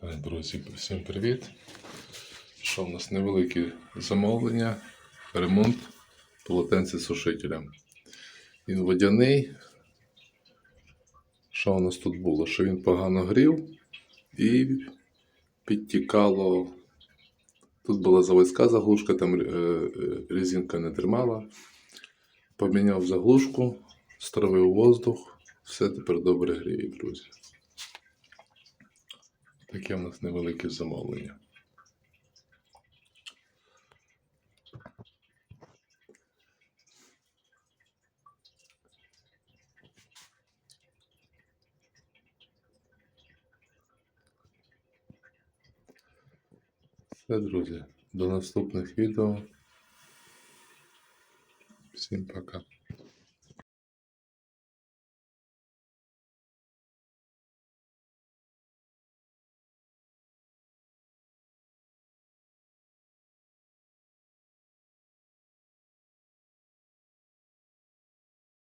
Так, друзі, всім привіт. Що в нас невелике замовлення, ремонт полотенця сушителя. Він водяний. Що у нас тут було? Що він погано грів і підтікало. Тут була заводська заглушка, там е, е, резинка не тримала. Поміняв заглушку, стравив воздух, все тепер добре гріє, друзі. Таке в нас невелике замовлення. Все, друзі. До наступних відео. Всім пока.